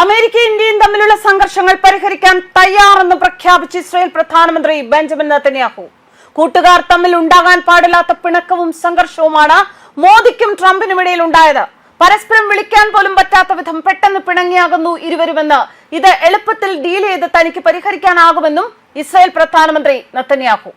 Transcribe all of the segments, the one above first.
America ഇന്ത്യയും തമ്മിലുള്ള സംഘർഷങ്ങൾ പരിഹരിക്കാൻ തയ്യാറെന്ന് പ്രഖ്യാപിച്ച് ഇസ്രായേൽ പ്രധാനമന്ത്രി ബെഞ്ചമിൻ നെതന്യാഹു. കൂട്ടുകാർ തമ്മിൽ ഉണ്ടാകാൻ പാടില്ലാത്ത പിണക്കവും സംഘർഷവുമാണ് മോദിക്കും ട്രംപിനും ഇടയിൽ ഉണ്ടായത്. പരസ്പരം വിളിക്കാൻ പോലും പറ്റാത്ത വിധം പെട്ടെന്ന് പിണങ്ങിയാകുന്നു ഇരുവരുമെന്ന് ഇത് എളുപ്പത്തിൽ ഡീൽ ചെയ്ത് തനിക്ക് പരിഹരിക്കാനാകുമെന്നും ഇസ്രായേൽ പ്രധാനമന്ത്രി നെതന്യാഹു.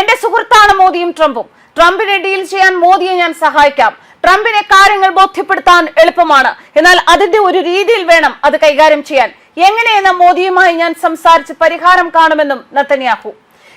എന്റെ സുഹൃത്താണ് മോദിയും ട്രംപും. ട്രംപിനെ ഡീൽ ചെയ്യാൻ മോദിയെ ഞാൻ സഹായിക്കാം. ട്രംപിനെ കാര്യങ്ങൾ ബോധ്യപ്പെടുത്താൻ എളുപ്പമാണ്. എന്നാൽ അതിന്റെ ഒരു രീതിയിൽ വേണം അത് കൈകാര്യം ചെയ്യാൻ. എങ്ങനെയെന്ന് മോദിയുമായി ഞാൻ സംസാരിച്ച് പരിഹാരം കാണുമെന്നും നത്തന്യാഹു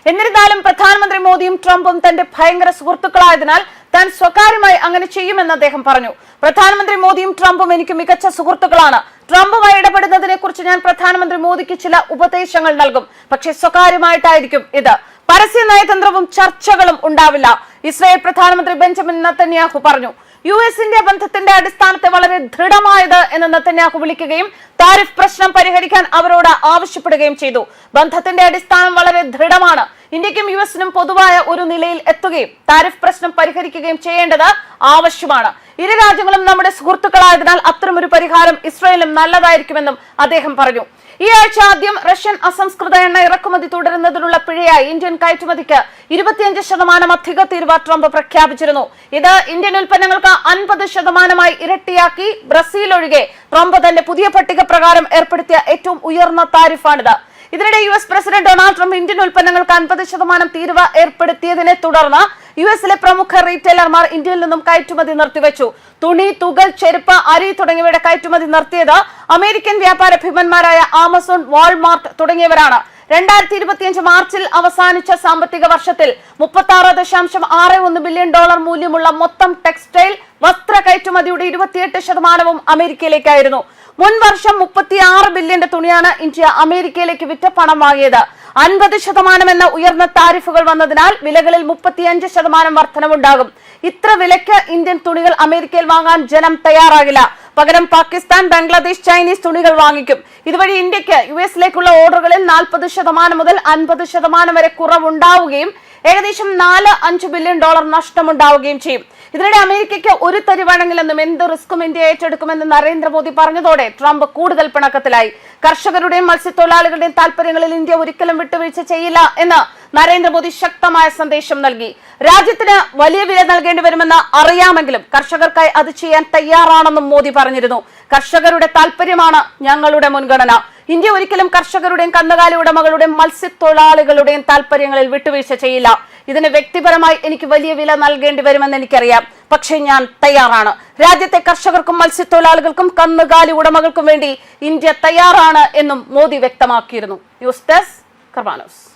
എന്നിരുന്നാലും പ്രധാനമന്ത്രി മോദിയും ട്രംപും തന്റെ ഭയങ്കര സുഹൃത്തുക്കളായതിനാൽ താൻ സ്വകാര്യമായി അങ്ങനെ ചെയ്യുമെന്ന് അദ്ദേഹം പറഞ്ഞു. പ്രധാനമന്ത്രി മോദിയും ട്രംപും എനിക്ക് മികച്ച സുഹൃത്തുക്കളാണ്. ട്രംപുമായി ഇടപെടുന്നതിനെ കുറിച്ച് ഞാൻ പ്രധാനമന്ത്രി മോദിക്ക് ചില ഉപദേശങ്ങൾ നൽകും. പക്ഷേ സ്വകാര്യമായിട്ടായിരിക്കും ഇത്. പരസ്യ നയതന്ത്രവും ചർച്ചകളും ഉണ്ടാവില്ല. ഇസ്രായേൽ പ്രധാനമന്ത്രി ബെഞ്ചമിൻ നത്തന്യാഹു പറഞ്ഞു. യു എസ് ഇന്ത്യ ബന്ധത്തിന്റെ അടിസ്ഥാനത്തെ വളരെ ദൃഢമായത് എന്ന് നത്തന്യാഹു വിളിക്കുകയും താരിഫ് പ്രശ്നം പരിഹരിക്കാൻ അവരോട് ആവശ്യപ്പെടുകയും ചെയ്തു. ബന്ധത്തിന്റെ അടിസ്ഥാനം വളരെ ദൃഢമാണ്. ഇന്ത്യക്കും യു എസിനും പൊതുവായ ഒരു നിലയിൽ എത്തുകയും താരിഫ് പ്രശ്നം പരിഹരിക്കുകയും ചെയ്യേണ്ടത് ആവശ്യമാണ്. ഇരു രാജ്യങ്ങളും നമ്മുടെ സുഹൃത്തുക്കളായതിനാൽ അത്തരമൊരു പരിഹാരം ഇസ്രയേലും നല്ലതായിരിക്കുമെന്നും അദ്ദേഹം പറഞ്ഞു. ഈ ആഴ്ച ആദ്യം റഷ്യൻ അസംസ്കൃത എണ്ണ ഇറക്കുമതി തുടരുന്നതിനുള്ള പിഴയായി ഇന്ത്യൻ കയറ്റുമതിക്ക് ഇരുപത്തിയഞ്ച് ശതമാനം അധിക തീരുവ ട്രംപ് പ്രഖ്യാപിച്ചിരുന്നു. ഇത് ഇന്ത്യൻ ഉൽപ്പന്നങ്ങൾക്ക് അൻപത് ശതമാനമായി ഇരട്ടിയാക്കി ബ്രസീൽ ഒഴികെ ട്രംപ് തന്റെ പുതിയ പട്ടിക പ്രകാരം ഏർപ്പെടുത്തിയ ഏറ്റവും ഉയർന്ന താരിഫാണിത്. ഇതിനിടെ U S president Donald Trump Indian ഉൽപ്പന്നങ്ങൾക്ക് അൻപത് ശതമാനം തീരുവ ഏർപ്പെടുത്തിയതിനെ തുടർന്ന് യു എസിലെ പ്രമുഖ റീറ്റെയിലർമാർ ഇന്ത്യയിൽ നിന്നും കയറ്റുമതി നിർത്തിവെച്ചു. തുണി തുകൽ ചെരുപ്പ് അരി തുടങ്ങിയവയുടെ കയറ്റുമതി നിർത്തിയത് അമേരിക്കൻ വ്യാപാര ഭീമന്മാരായ ആമസോൺ വാൾമാർട്ട് തുടങ്ങിയവരാണ്. രണ്ടായിരത്തി ഇരുപത്തിയഞ്ച് മാർച്ചിൽ അവസാനിച്ച സാമ്പത്തിക വർഷത്തിൽ മുപ്പത്തി ആറ് ദശാംശം ആറ് ഒന്ന് ബില്യൺ ഡോളർ മൂല്യമുള്ള മൊത്തം ടെക്സ്റ്റൈൽ വസ്ത്ര കയറ്റുമതിയുടെ ഇരുപത്തിയെട്ട് ശതമാനവും അമേരിക്കയിലേക്കായിരുന്നു. മുൻ വർഷം മുപ്പത്തിയാറ് ബില്യന്റെ തുണിയാണ് ഇന്ത്യ അമേരിക്കയിലേക്ക് വിറ്റ പണം വാങ്ങിയത്. അൻപത് ശതമാനം എന്ന ഉയർന്ന താരിഫുകൾ വന്നതിനാൽ വിലകളിൽ മുപ്പത്തിയഞ്ച് ശതമാനം വർധനവുണ്ടാകും. ഇത്ര വിലയ്ക്ക് ഇന്ത്യൻ തുണികൾ അമേരിക്കയിൽ വാങ്ങാൻ ജനം തയ്യാറാകില്ല. പകരം പാകിസ്ഥാൻ ബംഗ്ലാദേശ് ചൈനീസ് തുണികൾ വാങ്ങിക്കും. ഇതുവഴി ഇന്ത്യയ്ക്ക് യു എസിലേക്കുള്ള ഓർഡറുകളിൽ നാൽപ്പത് ശതമാനം മുതൽ അൻപത് ശതമാനം വരെ കുറവുണ്ടാവുകയും ഏകദേശം നാല് അഞ്ച് ബില്യൺ ഡോളർ നഷ്ടമുണ്ടാവുകയും ചെയ്യും. ഇതിനിടെ അമേരിക്കയ്ക്ക് ഒരു തരുവാണെങ്കിലെന്നും എന്ത് റിസ്ക്കും ഇന്ത്യ ഏറ്റെടുക്കുമെന്ന് നരേന്ദ്രമോദി പറഞ്ഞതോടെ ട്രംപ് കൂടുതൽ പിണക്കത്തിലായി. കർഷകരുടെയും മത്സ്യത്തൊഴിലാളികളുടെയും താല്പര്യങ്ങളിൽ ഇന്ത്യ ഒരിക്കലും വിട്ടുവീഴ്ച ചെയ്യില്ല എന്ന് നരേന്ദ്രമോദി ശക്തമായ സന്ദേശം നൽകി. രാജ്യത്തിന് വലിയ വില നൽകേണ്ടി വരുമെന്ന് അറിയാമെങ്കിലും കർഷകർക്കായി അത് ചെയ്യാൻ തയ്യാറാണെന്നും മോദി പറഞ്ഞിരുന്നു. കർഷകരുടെ താല്പര്യമാണ് ഞങ്ങളുടെ മുൻഗണന. ഇന്ത്യ ഒരിക്കലും കർഷകരുടെയും കന്നുകാലി ഉടമകളുടെയും മത്സ്യത്തൊഴിലാളികളുടെയും താല്പര്യങ്ങളിൽ വിട്ടുവീഴ്ച ചെയ്യില്ല. ഇതിന് വ്യക്തിപരമായി എനിക്ക് വലിയ വില നൽകേണ്ടി വരുമെന്ന് എനിക്കറിയാം. പക്ഷേ ഞാൻ തയ്യാറാണ്. രാജ്യത്തെ കർഷകർക്കും മത്സ്യത്തൊഴിലാളികൾക്കും കന്നുകാലി ഉടമകൾക്കും വേണ്ടി ഇന്ത്യ തയ്യാറാണ് എന്നും മോദി വ്യക്തമാക്കിയിരുന്നു. News desk കർമാനോസ്.